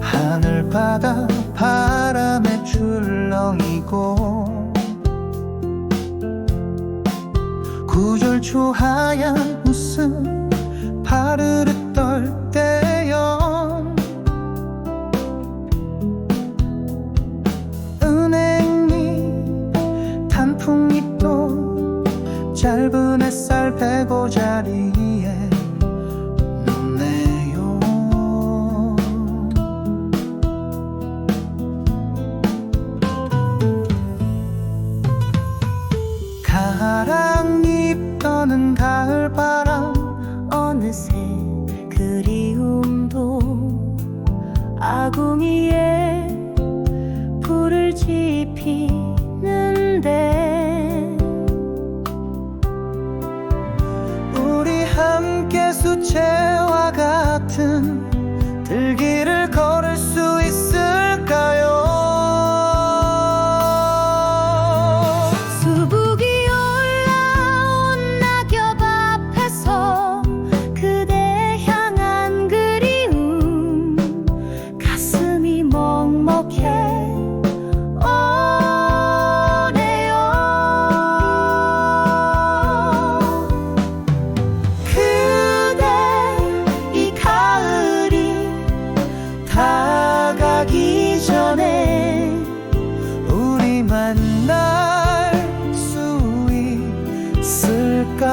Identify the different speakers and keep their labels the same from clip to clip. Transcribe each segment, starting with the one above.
Speaker 1: 하늘 바다 바람에 출렁이고 구절초 하얀 웃음 나르르 떨 때요 은행잎 단풍잎도 짧은 햇살 베고 자리에 눕네요.
Speaker 2: 가라. 꽃이 피는데
Speaker 1: 우리 함께 수채화 같은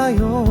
Speaker 2: 가요.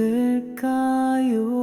Speaker 2: 있을까요?